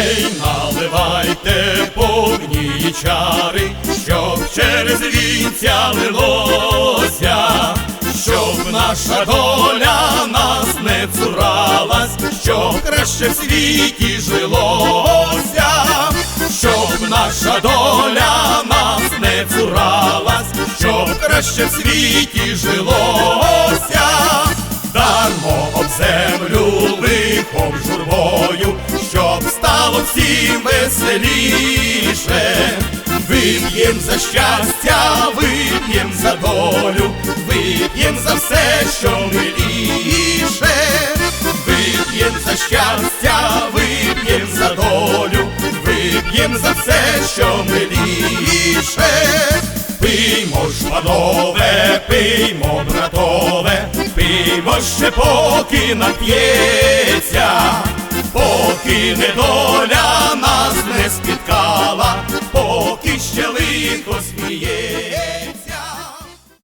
день наливайте повні чари, щоб через вінця лилося, щоб наша доля нас не цуралась, щоб краще в світі жилося, щоб наша доля нас не цуралась, щоб краще в світі жилося, дармо об землю лихом журбою щоб стало всім веселіше. Вип'єм за щастя, вип'єм за долю, вип'єм за все, що миліше, вип'єм за щастя, вип'єм за долю, вип'єм за все, що миліше. Пиймо ж, панове, пиймо, братове, пиймо ще поки нап'ється, поки недоля нас не спіткала, поки ще лихо сміє.